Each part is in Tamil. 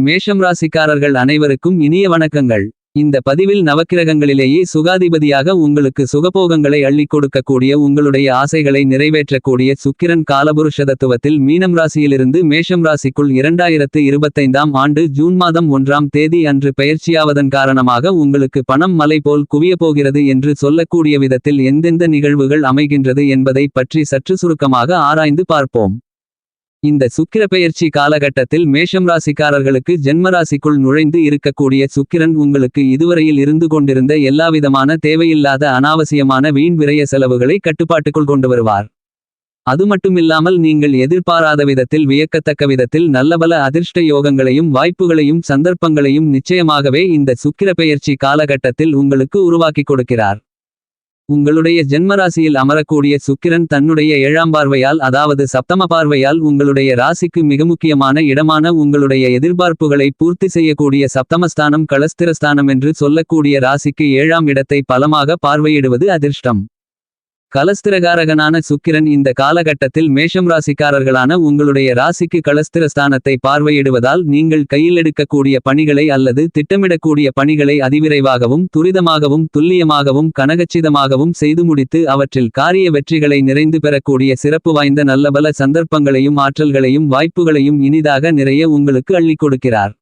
மேஷம் ராசிக்காரர்கள் அனைவருக்கும் இனிய வணக்கங்கள். இந்த பதிவில் நவக்கிரகங்களிலேயே சுகாதிபதியாக உங்களுக்கு சுகபோகங்களை அள்ளிக் கொடுக்கக்கூடிய உங்களுடைய ஆசைகளை நிறைவேற்றக்கூடிய சுக்கிரன் காலபுருஷ தத்துவத்தில் மீனம் ராசியிலிருந்து மேஷம் ராசிக்குள் இரண்டாயிரத்து இருபத்தைந்தாம் ஆண்டு ஜூன் மாதம் ஒன்றாம் தேதி அன்று பெயர்ச்சியாவதன் காரணமாக உங்களுக்கு பணம் மலை போல் குவிய போகிறது என்று சொல்லக்கூடிய விதத்தில் எந்தெந்த நிகழ்வுகள் அமைகின்றது என்பதை பற்றி சற்று சுருக்கமாக ஆராய்ந்து பார்ப்போம். இந்த சுக்கிர பெயர்ச்சி காலகட்டத்தில் மேஷம் ராசிக்காரர்களுக்கு ஜென்மராசிக்குள் நுழைந்து இருக்கக்கூடிய சுக்கிரன் உங்களுக்கு இதுவரையில் இருந்து கொண்டிருந்த எல்லாவிதமான தேவையில்லாத அனாவசியமான வீண் விரய செலவுகளை கட்டுப்பாட்டுக்குள் கொண்டு வருவார். அது மட்டுமில்லாமல் நீங்கள் எதிர்பாராத விதத்தில் வியக்கத்தக்க விதத்தில் நல்லபல அதிர்ஷ்ட யோகங்களையும் வாய்ப்புகளையும் சந்தர்ப்பங்களையும் நிச்சயமாகவே இந்த சுக்கிர பெயர்ச்சி காலகட்டத்தில் உங்களுக்கு உருவாக்கிக் கொடுக்கிறார். உங்களுடைய ஜென்மராசியில் அமரக்கூடிய சுக்கிரன் தன்னுடைய ஏழாம் பார்வையால் அதாவது சப்தம பார்வையால் உங்களுடைய ராசிக்கு மிக முக்கியமான இடமான உங்களுடைய எதிர்பார்ப்புகளை பூர்த்தி செய்யக்கூடிய சப்தமஸ்தானம் களஸ்திரஸ்தானம் என்று சொல்லக்கூடிய ராசிக்கு ஏழாம் இடத்தை பலமாக பார்வையிடுவது அதிர்ஷ்டம். கலஸ்திரகாரகனான சுக்கிரன் இந்த காலகட்டத்தில் மேஷம் ராசிக்காரர்களான உங்களுடைய ராசிக்கு களஸ்திரஸ்தானத்தை பார்வையிடுவதால் நீங்கள் கையில் எடுக்கக்கூடிய பணிகளை அல்லது திட்டமிடக்கூடிய பணிகளை அதிவிரைவாகவும் துரிதமாகவும் துல்லியமாகவும் கனகச்சிதமாகவும் செய்து முடித்து அவற்றில் காரிய வெற்றிகளை நிறைந்து பெறக்கூடிய சிறப்பு வாய்ந்த நல்லபல சந்தர்ப்பங்களையும் ஆற்றல்களையும் வாய்ப்புகளையும் இனிதாக நிறைய உங்களுக்கு அள்ளிக் கொடுக்கிறார்.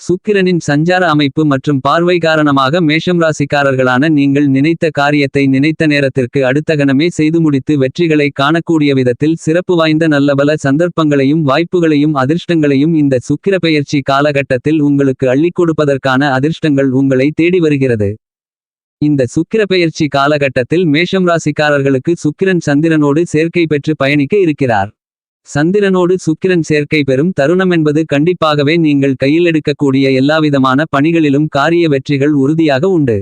சுக்கிரனின் சஞ்சார அமைப்பு மற்றும் பார்வை காரணமாக மேஷம் ராசிக்காரர்களான நீங்கள் நினைத்த காரியத்தை நினைத்த நேரத்திற்கு அடுத்த கணமே செய்து முடித்து வெற்றிகளை காணக்கூடிய விதத்தில் சிறப்பு வாய்ந்த நல்லபல சந்தர்ப்பங்களையும் வாய்ப்புகளையும் அதிர்ஷ்டங்களையும் இந்த சுக்கிர பெயர்ச்சி காலகட்டத்தில் உங்களுக்கு அள்ளிக் கொடுப்பதற்கான அதிர்ஷ்டங்கள் உங்களை தேடி வருகிறது. இந்த சுக்கிர பெயர்ச்சி காலகட்டத்தில் மேஷம் ராசிக்காரர்களுக்கு சுக்கிரன் சந்திரனோடு சேர்க்கை பெற்று பயணிக்க இருக்கிறார். சந்திரனோடு சுக்கிரன் சேர்க்கை பெறும் தருணமென்பது கண்டிப்பாகவே நீங்கள் கையில் எடுக்கக்கூடிய எல்லாவிதமான பணிகளிலும் காரிய வெற்றிகள் உறுதியாக உண்டு.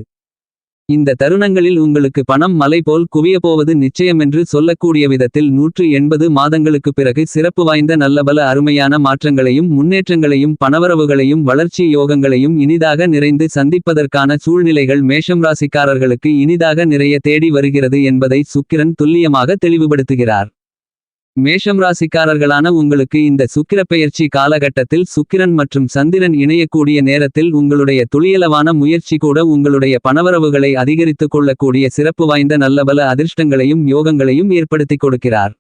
இந்த தருணங்களில் உங்களுக்கு பணம் மலை போல் குவியப்போவது நிச்சயமென்று சொல்லக்கூடிய விதத்தில் நூற்று எண்பது மாதங்களுக்குப் பிறகு சிறப்பு வாய்ந்த நல்லபல அருமையான மாற்றங்களையும் முன்னேற்றங்களையும் பணவரவுகளையும் வளர்ச்சி யோகங்களையும் இனிதாக நிறைந்து சந்திப்பதற்கான சூழ்நிலைகள் மேஷம் ராசிக்காரர்களுக்கு இனிதாக நிறைய தேடி வருகிறது என்பதை சுக்கிரன் துல்லியமாக தெளிவுபடுத்துகிறார். மேஷம் ராசிக்காரர்களான உங்களுக்கு இந்த சுக்கிர பெயர்ச்சி காலகட்டத்தில் சுக்கிரன் மற்றும் சந்திரன் இணையக்கூடிய நேரத்தில் உங்களுடைய துளியளவான முயற்சி கூட உங்களுடைய பணவரவுகளை அதிகரித்துக் கொள்ளக்கூடிய சிறப்பு வாய்ந்த நல்லபல அதிர்ஷ்டங்களையும் யோகங்களையும் ஏற்படுத்திக் கொடுக்கிறார்.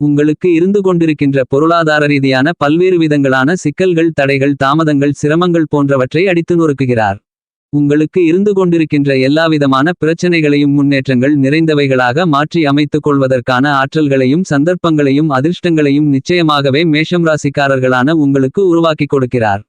உங்களுக்கு இருந்து கொண்டிருக்கின்ற பொருளாதார ரீதியான பல்வேறு விதங்களான சிக்கல்கள் தடைகள் தாமதங்கள் சிரமங்கள் போன்றவற்றை அடித்து நொறுக்குகிறார். உங்களுக்கு இருந்து கொண்டிருக்கின்ற எல்லாவிதமான பிரச்சனைகளையும் முன்னேற்றங்கள் நிறைந்தவைகளாக மாற்றி அமைத்துக் கொள்வதற்கான ஆற்றல்களையும் சந்தர்ப்பங்களையும் அதிர்ஷ்டங்களையும் நிச்சயமாகவே மேஷம் ராசிக்காரர்களான உங்களுக்கு உருவாக்கிக் கொடுக்கிறார்.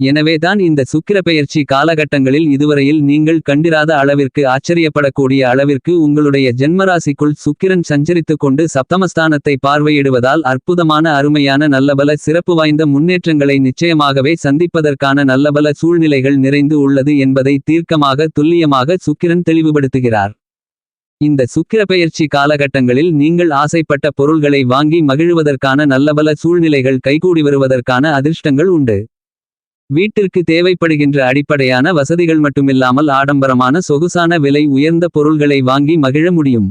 எனவேதான் இந்த சுக்கிர பெயர்ச்சி காலகட்டங்களில் இதுவரையில் நீங்கள் கண்டிராத அளவிற்கு ஆச்சரியப்படக்கூடிய அளவிற்கு உங்களுடைய ஜென்மராசிக்குள் சுக்கிரன் சஞ்சரித்துக் கொண்டு சப்தமஸ்தானத்தை பார்வையிடுவதால் அற்புதமான அருமையான நல்லபல சிறப்பு வாய்ந்த முன்னேற்றங்களை நிச்சயமாகவே சந்திப்பதற்கான நல்லபல சூழ்நிலைகள் நிறைந்து உள்ளது என்பதை தீர்க்கமாக துல்லியமாக சுக்கிரன் தெளிவுபடுத்துகிறார். இந்த சுக்கிர பெயர்ச்சி காலகட்டங்களில் நீங்கள் ஆசைப்பட்ட பொருள்களை வாங்கி மகிழ்வதற்கான நல்லபல சூழ்நிலைகள் கைகூடி வருவதற்கான அதிர்ஷ்டங்கள் உண்டு. வீட்டிற்கு தேவைப்படுகின்ற அடிப்படையான வசதிகள் மட்டுமில்லாமல் ஆடம்பரமான சொகுசான விலை உயர்ந்த பொருள்களை வாங்கி மகிழ முடியும்.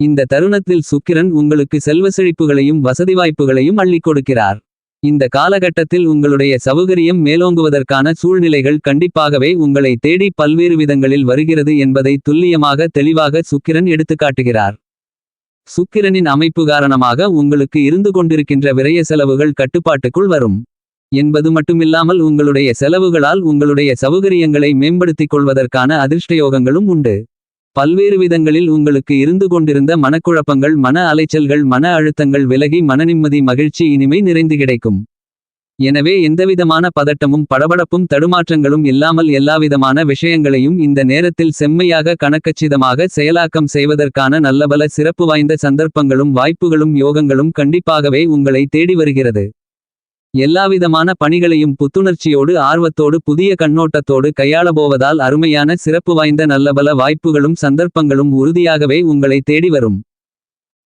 இந்த தருணத்தில் சுக்கிரன் உங்களுக்கு செல்வ செழிப்புகளையும் வசதி வாய்ப்புகளையும் அள்ளிக் கொடுக்கிறார். இந்த காலகட்டத்தில் உங்களுடைய சௌகரியம் மேலோங்குவதற்கான சூழ்நிலைகள் கண்டிப்பாகவே உங்களை தேடி பல்வேறு விதங்களில் வருகிறது என்பதை துல்லியமாக தெளிவாக சுக்கிரன் எடுத்துக்காட்டுகிறார். சுக்கிரனின் அமைப்பு காரணமாக உங்களுக்கு இருந்து கொண்டிருக்கின்ற விரய செலவுகள் கட்டுப்பாட்டுக்குள் வரும். என்பது மட்டுமில்லாமல் உங்களுடைய செலவுகளால் உங்களுடைய சௌகரியங்களை மேம்படுத்திக் கொள்வதற்கான அதிர்ஷ்டயோகங்களும் உண்டு. பல்வேறு விதங்களில் உங்களுக்கு இருந்து கொண்டிருந்த மனக்குழப்பங்கள் மன அலைச்சல்கள் மன அழுத்தங்கள் விலகி மனநிம்மதி மகிழ்ச்சி இனிமை நிறைந்து கிடைக்கும். எனவே எந்தவிதமான பதட்டமும் படபடப்பும் தடுமாற்றங்களும் இல்லாமல் எல்லாவிதமான விஷயங்களையும் இந்த நேரத்தில் செம்மையாக கணக்கச்சிதமாக செயலாக்கம் செய்வதற்கான நல்லபல சிறப்பு வாய்ந்த சந்தர்ப்பங்களும் வாய்ப்புகளும் யோகங்களும் கண்டிப்பாகவே உங்களை தேடி வருகிறது. எல்லாவிதமான பணிகளையும் புத்துணர்ச்சியோடு ஆர்வத்தோடு புதிய கண்ணோட்டத்தோடு கையாளபோவதால் அருமையான சிறப்பு வாய்ந்த நல்லபல வாய்ப்புகளும் சந்தர்ப்பங்களும் உறுதியாகவே உங்களை தேடி வரும்.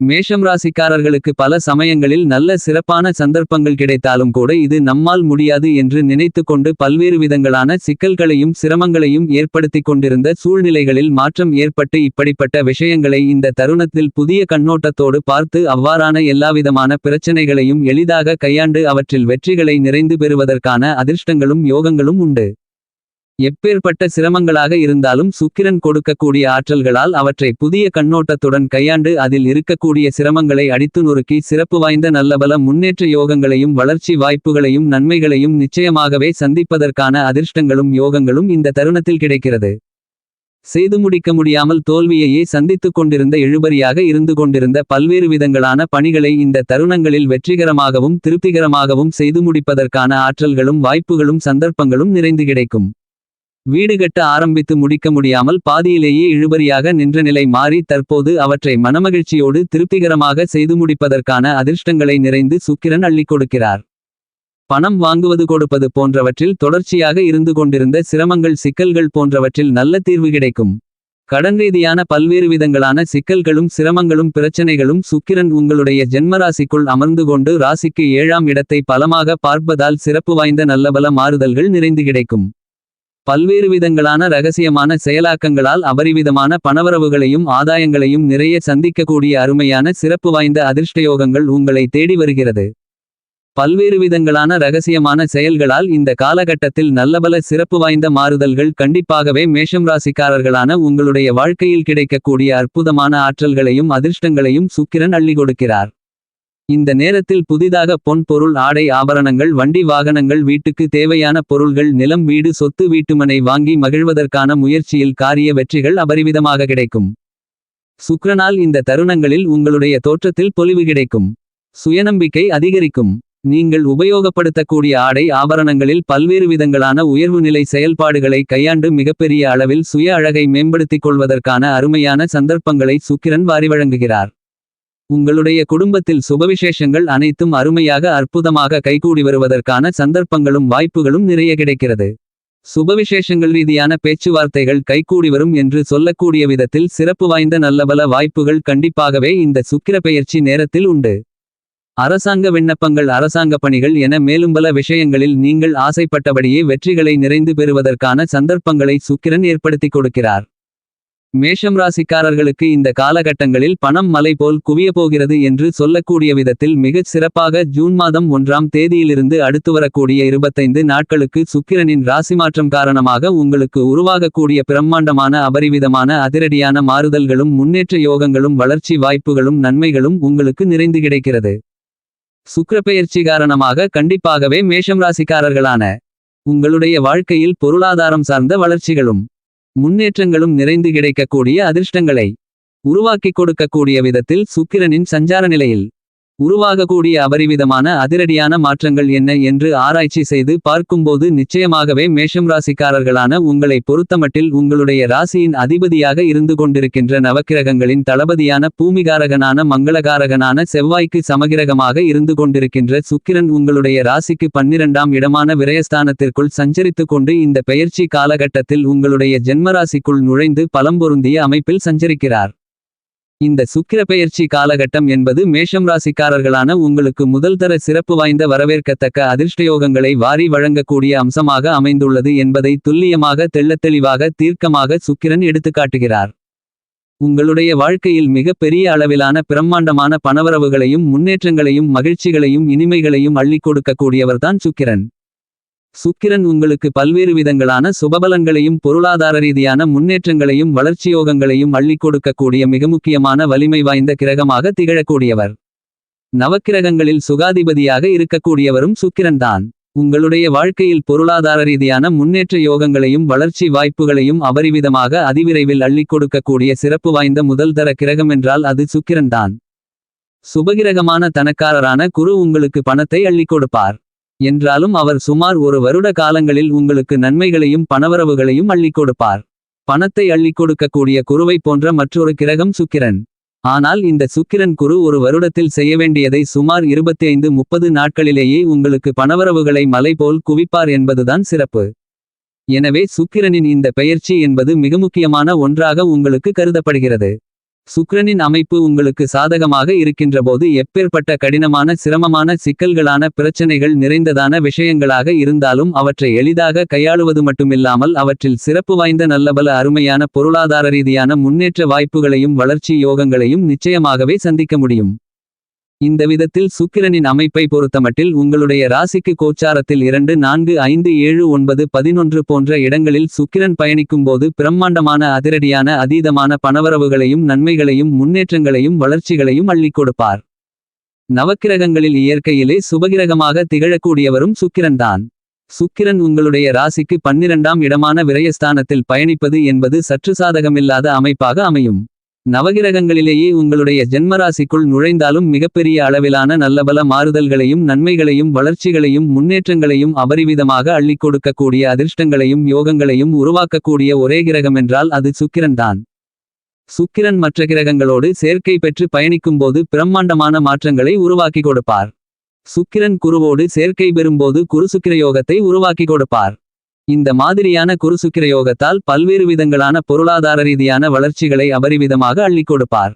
மேஷம் ராசிக்காரர்களுக்கு பல சமயங்களில் நல்ல சிறப்பான சந்தர்ப்பங்கள் கிடைத்தாலும் கூட இது நம்மால் முடியாது என்று நினைத்து கொண்டு பல்வேறு விதங்களான சிக்கல்களையும் சிரமங்களையும் ஏற்படுத்திக் கொண்டிருந்த சூழ்நிலைகளில் மாற்றம் ஏற்பட்டு இப்படிப்பட்ட விஷயங்களை இந்த தருணத்தில் புதிய கண்ணோட்டத்தோடு பார்த்து அவ்வாறான எல்லாவிதமான பிரச்சனைகளையும் எளிதாக கையாண்டு அவற்றில் வெற்றிகளை நிறைந்து பெறுவதற்கான அதிர்ஷ்டங்களும் யோகங்களும் உண்டு. எப்பேற்பட்ட சிரமங்களாக இருந்தாலும் சுக்கிரன் கொடுக்கக்கூடிய ஆற்றல்களால் அவற்றை புதிய கண்ணோட்டத்துடன் கையாண்டு அதில் இருக்கக்கூடிய சிரமங்களை அடித்து நொறுக்கி சிறப்பு வாய்ந்த நல்லபல முன்னேற்ற யோகங்களையும் வளர்ச்சி வாய்ப்புகளையும் நன்மைகளையும் நிச்சயமாகவே சந்திப்பதற்கான அதிர்ஷ்டங்களும் யோகங்களும் இந்த தருணத்தில் கிடைக்கிறது. செய்து முடிக்க முடியாமல் தோல்வியையே சந்தித்துக் கொண்டிருந்த எழுபறியாக இருந்து கொண்டிருந்த பல்வேறு விதங்களான பணிகளை இந்த தருணங்களில் வெற்றிகரமாகவும் திருப்திகரமாகவும் செய்து முடிப்பதற்கான ஆற்றல்களும் வாய்ப்புகளும் சந்தர்ப்பங்களும் நிறைந்து கிடைக்கும். வீடு கட்ட ஆரம்பித்து முடிக்க முடியாமல் பாதியிலேயே இழுபறியாக நின்ற நிலை மாறி தற்போது அவற்றை மனமகிழ்ச்சியோடு திருப்திகரமாக செய்து முடிப்பதற்கான அதிர்ஷ்டங்களை நிறைந்து சுக்கிரன் அள்ளிக் கொடுக்கிறார். பணம் வாங்குவது கொடுப்பது போன்றவற்றில் தொடர்ச்சியாக இருந்து கொண்டிருந்த சிரமங்கள் சிக்கல்கள் போன்றவற்றில் நல்ல தீர்வு கிடைக்கும். கடன் ரீதியான பல்வேறு விதங்களான சிக்கல்களும் சிரமங்களும் பிரச்சனைகளும் சுக்கிரன் உங்களுடைய ஜென்மராசிக்குள் அமர்ந்து கொண்டு ராசிக்கு ஏழாம் இடத்தை பலமாக பார்ப்பதால் சிறப்பு வாய்ந்த நல்லபல மாறுதல்கள் நிறைந்து கிடைக்கும். பல்வேறு விதங்களான ரகசியமான செயலாக்கங்களால் அபரிவிதமான பணவரவுகளையும் ஆதாயங்களையும் நிறைய சந்திக்கக்கூடிய அருமையான சிறப்பு வாய்ந்த அதிர்ஷ்டயோகங்கள் உங்களை தேடி வருகிறது. பல்வேறு விதங்களான ரகசியமான செயல்களால் இந்த காலகட்டத்தில் நல்லபல சிறப்பு வாய்ந்த மாறுதல்கள் கண்டிப்பாகவே மேஷம் ராசிக்காரர்களான உங்களுடைய வாழ்க்கையில் கிடைக்கக்கூடிய அற்புதமான ஆற்றல்களையும் அதிர்ஷ்டங்களையும் சுக்கிரன் அள்ளி கொடுக்கிறார். இந்த நேரத்தில் புதிதாக பொன் பொருள் ஆடை ஆபரணங்கள் வண்டி வாகனங்கள் வீட்டுக்கு தேவையான பொருள்கள் நிலம் வீடு சொத்து வீட்டுமனை வாங்கி மகிழ்வதற்கான முயற்சியில் காரிய வெற்றிகள் அபரிவிதமாக கிடைக்கும். சுக்ரனால் இந்த தருணங்களில் உங்களுடைய தோற்றத்தில் பொலிவு கிடைக்கும். சுயநம்பிக்கை அதிகரிக்கும். நீங்கள் உபயோகப்படுத்தக்கூடிய ஆடை ஆபரணங்களில் பல்வேறு விதங்களான உயர்வு நிலை செயல்பாடுகளை கையாண்டு மிகப்பெரிய அளவில் சுய அழகை மேம்படுத்திக் கொள்வதற்கான அருமையான சந்தர்ப்பங்களை சுக்கிரன் வாரி வழங்குகிறார். உங்களுடைய குடும்பத்தில் சுபவிசேஷங்கள் அனைத்தும் அருமையாக அற்புதமாக கைகூடி வருவதற்கான சந்தர்ப்பங்களும் வாய்ப்புகளும் நிறைய கிடைக்கிறது. சுபவிசேஷங்கள் ரீதியான பேச்சுவார்த்தைகள் கைகூடி வரும் என்று சொல்லக்கூடிய விதத்தில் சிறப்பு வாய்ந்த நல்லபல வாய்ப்புகள் கண்டிப்பாகவே இந்த சுக்கிர பெயர்ச்சி நேரத்தில் உண்டு. அரசாங்க விண்ணப்பங்கள் அரசாங்க பணிகள் என மேலும் பல விஷயங்களில் நீங்கள் ஆசைப்பட்டபடியே வெற்றிகளை நிறைந்து பெறுவதற்கான சந்தர்ப்பங்களை சுக்கிரன் ஏற்படுத்திக் கொடுக்கிறார். மேஷம் ராசிக்காரர்களுக்கு இந்த காலகட்டங்களில் பணம் மலை போல் குவிய போகிறது என்று சொல்லக்கூடிய விதத்தில் மிகச் சிறப்பாக ஜூன் மாதம் ஒன்றாம் தேதியிலிருந்து அடுத்து வரக்கூடிய இருபத்தைந்து நாட்களுக்கு சுக்கிரனின் ராசி மாற்றம் காரணமாக உங்களுக்கு உருவாகக்கூடிய பிரம்மாண்டமான அபரிவிதமான அதிரடியான மாறுதல்களும் முன்னேற்ற யோகங்களும் வளர்ச்சி வாய்ப்புகளும் நன்மைகளும் உங்களுக்கு நிறைந்து கிடைக்கிறது. சுக்கிரப்பெயர்ச்சி காரணமாக கண்டிப்பாகவே மேஷம் ராசிக்காரர்களான உங்களுடைய வாழ்க்கையில் பொருளாதாரம் சார்ந்த வளர்ச்சிகளும் முன்னேற்றங்களும் நிறைந்து கிடைக்கக்கூடிய அதிர்ஷ்டங்களை உருவாக்கிக் கொடுக்கக்கூடிய விதத்தில் சுக்கிரனின் சஞ்சார நிலையில் உருவாகக்கூடிய அபரிவிதமான அதிரடியான மாற்றங்கள் என்ன என்று ஆராய்ச்சி செய்து பார்க்கும்போது நிச்சயமாகவே மேஷம் ராசிக்காரர்களான உங்களை பொறுத்தமட்டில் உங்களுடைய ராசியின் அதிபதியாக இருந்து கொண்டிருக்கின்ற நவக்கிரகங்களின் தளபதியான பூமிகாரகனான மங்களகாரகனான செவ்வாய்க்கு சமகிரகமாக இருந்து கொண்டிருக்கின்ற சுக்கிரன் உங்களுடைய ராசிக்கு பன்னிரண்டாம் இடமான விரயஸ்தானத்திற்குள் சஞ்சரித்துக் கொண்டு இந்த பெயர்ச்சி காலகட்டத்தில் உங்களுடைய ஜென்மராசிக்குள் நுழைந்து பலம்பொருந்திய அமைப்பில் சஞ்சரிக்கிறார். இந்த சுக்கிர பெயர்ச்சி காலகட்டம் என்பது மேஷம் ராசிக்காரர்களான உங்களுக்கு முதல் தர சிறப்பு வாய்ந்த வரவேற்கத்தக்க அதிர்ஷ்டயோகங்களை வாரி வழங்கக்கூடிய அம்சமாக அமைந்துள்ளது என்பதை துல்லியமாக தெள்ளத்தெளிவாக தீர்க்கமாக சுக்கிரன் எடுத்துக்காட்டுகிறார். உங்களுடைய வாழ்க்கையில் மிக பெரிய அளவிலான பிரம்மாண்டமான பணவரவுகளையும் முன்னேற்றங்களையும் மகிழ்ச்சிகளையும் இனிமைகளையும் அள்ளி கொடுக்கக்கூடியவர்தான் சுக்கிரன். சுக்கிரன் உங்களுக்கு பல்வேறு விதங்களான சுபபலன்களையும் பொருளாதார ரீதியான முன்னேற்றங்களையும் வளர்ச்சியோகங்களையும் அள்ளிக் கொடுக்கக்கூடிய மிக முக்கியமான வலிமை வாய்ந்த கிரகமாக திகழக்கூடியவர். நவக்கிரகங்களில் சுகாதிபதியாக இருக்கக்கூடியவரும் சுக்கிரன்தான் உங்களுடைய வாழ்க்கையில் பொருளாதார ரீதியான முன்னேற்ற யோகங்களையும் வளர்ச்சி வாய்ப்புகளையும் அபரிவிதமாக அதிவிரைவில் அள்ளிக் கொடுக்கக்கூடிய சிறப்பு வாய்ந்த முதல் தர கிரகமென்றால் அது சுக்கிரன்தான் சுபகிரகமான தனக்காரரான குரு உங்களுக்கு பணத்தை அள்ளிக் கொடுப்பார். என்றாலும் அவர் சுமார் ஒரு வருட காலங்களில் உங்களுக்கு நன்மைகளையும் பணவரவுகளையும் அள்ளிக் கொடுப்பார் பணத்தை அள்ளிக் கொடுக்கக்கூடிய குருவை போன்ற மற்றொரு கிரகம் சுக்கிரன். ஆனால் இந்த சுக்கிரன் குரு ஒரு வருடத்தில் செய்ய வேண்டியதை சுமார் 25 முப்பது நாட்களிலேயே உங்களுக்கு பணவரவுகளை மலை போல் குவிப்பார் என்பதுதான் சிறப்பு. எனவே சுக்கிரனின் இந்த பெயர்ச்சி என்பது மிக முக்கியமான ஒன்றாக உங்களுக்கு கருதப்படுகிறது. சுக்கிரனின் அமைப்பு உங்களுக்கு சாதகமாக இருக்கின்றபோது எப்பேற்பட்ட கடினமான சிரமமான சிக்கல்களான பிரச்சனைகள் நிறைந்ததான விஷயங்களாக இருந்தாலும் அவற்றை எளிதாக கையாளுவது மட்டுமில்லாமல் அவற்றில் சிறப்பு வாய்ந்த நல்லபல அருமையான பொருளாதார ரீதியான முன்னேற்ற வாய்ப்புகளையும் வளர்ச்சி யோகங்களையும் நிச்சயமாகவே சந்திக்க முடியும். இந்த விதத்தில் சுக்கிரனின் அமைப்பை பொறுத்தமட்டில் உங்களுடைய ராசிக்கு கோச்சாரத்தில் இரண்டு நான்கு ஐந்து ஏழு ஒன்பது பதினொன்று போன்ற இடங்களில் சுக்கிரன் பயணிக்கும்போது பிரம்மாண்டமான அதிரடியான அதீதமான பணவரவுகளையும் நன்மைகளையும் முன்னேற்றங்களையும் வளர்ச்சிகளையும் அள்ளிக் கொடுப்பார். நவக்கிரகங்களில் இயற்கையிலே சுபகிரகமாக திகழக்கூடியவரும் சுக்கிரன்தான் சுக்கிரன் உங்களுடைய ராசிக்கு பன்னிரண்டாம் இடமான விரயஸ்தானத்தில் பயணிப்பது என்பது சற்று சாதகமில்லாத அமைப்பாக அமையும். நவகிரகங்களிலேயே உங்களுடைய ஜென்மராசிக்குள் நுழைந்தாலும் மிகப்பெரிய அளவிலான நல்லபல மாறுதல்களையும் நன்மைகளையும் வளர்ச்சிகளையும் முன்னேற்றங்களையும் அபரிவிதமாக அள்ளிக் கொடுக்கக்கூடிய அதிர்ஷ்டங்களையும் யோகங்களையும் உருவாக்கக்கூடிய ஒரே கிரகமென்றால் அது சுக்கிரன்தான் சுக்கிரன் மற்ற கிரகங்களோடு சேர்க்கை பெற்று பயணிக்கும்போது பிரம்மாண்டமான மாற்றங்களை உருவாக்கி கொடுப்பார். சுக்கிரன் குருவோடு சேர்க்கை பெறும்போது குருசுக்கிர யோகத்தை உருவாக்கி கொடுப்பார். இந்த மாதிரியான குருசுக்கிர யோகத்தால் பல்வேறு விதங்களான பொருளாதார ரீதியான வளர்ச்சிகளை அபரிவிதமாக அள்ளிக் கொடுப்பார்.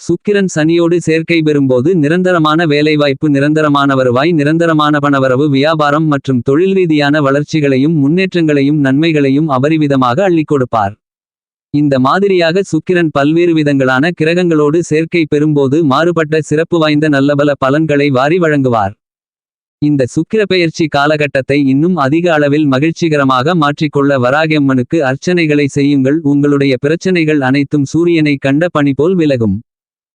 சுக்கிரன் சனியோடு சேர்க்கை பெறும்போது நிரந்தரமான வேலைவாய்ப்பு நிரந்தரமான வருவாய் நிரந்தரமான பணவரவு வியாபாரம் மற்றும் தொழில் ரீதியான வளர்ச்சிகளையும் முன்னேற்றங்களையும் நன்மைகளையும் அபரிவிதமாக அள்ளிக் கொடுப்பார். இந்த மாதிரியாக சுக்கிரன் பல்வேறு விதங்களான கிரகங்களோடு சேர்க்கை பெறும்போது மாறுபட்ட சிறப்பு வாய்ந்த நல்லபல பலன்களை வாரி வழங்குவார். இந்த சுக்கிர பெயர்ச்சி காலகட்டத்தை இன்னும் அதிக அளவில் மகிழ்ச்சிகரமாக மாற்றிக்கொள்ள வராகியம்மனுக்கு அர்ச்சனைகளை செய்யுங்கள். உங்களுடைய பிரச்சனைகள் அனைத்தும் சூரியனை கண்ட பணி போல் விலகும்.